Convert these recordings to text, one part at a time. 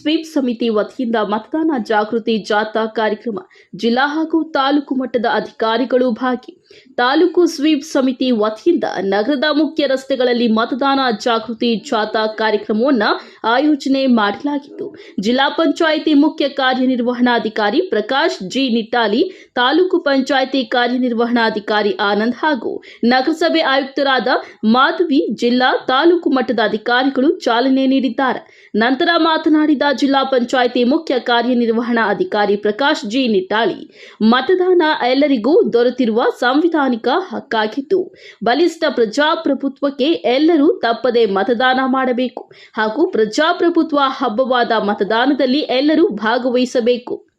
Sweep ಸಮಿತಿ ವತಿಯಿಂದ ಮತದಾನ ಜಾಗೃತಿ ಜಾಥಾ ಕಾರ್ಯಕ್ರಮ ಜಿಲ್ಲಾ ಹಾಗೂ ತಾಲೂಕು ಮಟ್ಟದ ಅಧಿಕಾರಿಗಳು ಭಾಗಿ. ತಾಲೂಕು ಸ್ವೀಪ್ ಸಮಿತಿ ವತಿಯಿಂದ ನಗರದ ಮುಖ್ಯ ರಸ್ತೆಗಳಲ್ಲಿ ಮತದಾನ ಜಾಗೃತಿ ಜಾಥಾ ಕಾರ್ಯಕ್ರಮವನ್ನು ಆಯೋಜನೆ ಮಾಡಲಾಗಿತ್ತು. ಜಿಲ್ಲಾ ಪಂಚಾಯಿತಿ ಮುಖ್ಯ ಕಾರ್ಯನಿರ್ವಹಣಾಧಿಕಾರಿ ಪ್ರಕಾಶ್ ಜಿ ನಿಟ್ಟಾಲಿ, ತಾಲೂಕು ಪಂಚಾಯಿತಿ ಕಾರ್ಯನಿರ್ವಹಣಾಧಿಕಾರಿ ಆನಂದ್ ಹಾಗೂ ನಗರಸಭೆ ಆಯುಕ್ತರಾದ ಮಾಧವಿ, ಜಿಲ್ಲಾ ತಾಲೂಕು ಮಟ್ಟದ ಅಧಿಕಾರಿಗಳು ಚಾಲನೆ ನೀಡಿದ್ದಾರೆ. ನಂತರ ಮಾತನಾಡಿದ ಜಿಲ್ಲಾ ಪಂಚಾಯಿತಿ ಮುಖ್ಯ ಕಾರ್ಯನಿರ್ವಹಣಾ ಅಧಿಕಾರಿ ಪ್ರಕಾಶ್ ಜಿ ನಿಟ್ಟಾಳಿ ಮತದಾನ ಎಲ್ಲರಿಗೂ ದೊರೆತಿರುವ ಸಾಂವಿಧಾನಿಕ ಹಕ್ಕಾಗಿದ್ದು, ಬಲಿಷ್ಠ ಪ್ರಜಾಪ್ರಭುತ್ವಕ್ಕೆ ಎಲ್ಲರೂ ತಪ್ಪದೆ ಮತದಾನ ಮಾಡಬೇಕು ಹಾಗೂ ಪ್ರಜಾಪ್ರಭುತ್ವ ಹಬ್ಬವಾದ ಮತದಾನದಲ್ಲಿ ಎಲ್ಲರೂ ಭಾಗವಹಿಸಬೇಕು.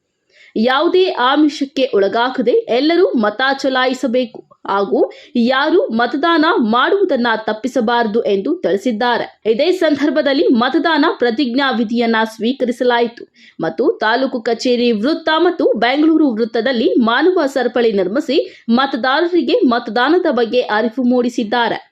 ಯಾವುದೇ ಆಮಿಷಕ್ಕೆ ಒಳಗಾಗದೆ ಎಲ್ಲರೂ ಮತ ಚಲಾಯಿಸಬೇಕು. ಹಾಗೂ ಯಾರು ಮತದಾನ ಮಾಡುವುದನ್ನ ತಪ್ಪಿಸಬಾರದು ಎಂದು ತಿಳಿಸಿದ್ದಾರೆ. ಇದೇ ಸಂದರ್ಭದಲ್ಲಿ ಮತದಾನ ಪ್ರತಿಜ್ಞಾ ವಿಧಿಯನ್ನ ಸ್ವೀಕರಿಸಲಾಯಿತು ಮತ್ತು ತಾಲೂಕು ಕಚೇರಿ ವೃತ್ತ ಮತ್ತು ಬೆಂಗಳೂರು ವೃತ್ತದಲ್ಲಿ ಮಾನವ ಸರಪಳಿ ನಿರ್ಮಿಸಿ ಮತದಾರರಿಗೆ ಮತದಾನದ ಬಗ್ಗೆ ಅರಿವು ಮೂಡಿಸಿದ್ದಾರೆ.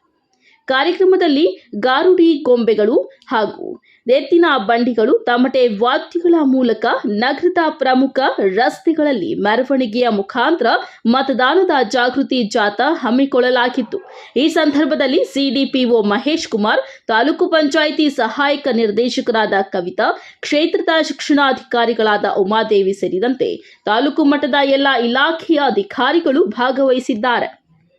ಕಾರ್ಯಕ್ರಮದಲ್ಲಿ ಗಾರುಡಿ ಗೊಂಬೆಗಳು ಹಾಗೂ ನೆತ್ತಿನ ಬಂಡಿಗಳು ತಮಟೆ ವಾದ್ಯಗಳ ಮೂಲಕ ನಗರದ ಪ್ರಮುಖ ರಸ್ತೆಗಳಲ್ಲಿ ಮೆರವಣಿಗೆಯ ಮುಖಾಂತರ ಮತದಾನದ ಜಾಗೃತಿ ಜಾಥಾ ಹಮ್ಮಿಕೊಳ್ಳಲಾಗಿತ್ತು. ಈ ಸಂದರ್ಭದಲ್ಲಿ ಸಿಡಿಪಿಒ ಮಹೇಶ್ ಕುಮಾರ್, ತಾಲೂಕು ಪಂಚಾಯಿತಿ ಸಹಾಯಕ ನಿರ್ದೇಶಕರಾದ ಕವಿತಾ, ಕ್ಷೇತ್ರದ ಶಿಕ್ಷಣಾಧಿಕಾರಿಗಳಾದ ಉಮಾದೇವಿ ಸೇರಿದಂತೆ ತಾಲೂಕು ಮಟ್ಟದ ಎಲ್ಲ ಇಲಾಖೆಯ ಅಧಿಕಾರಿಗಳು ಭಾಗವಹಿಸಿದ್ದಾರೆ.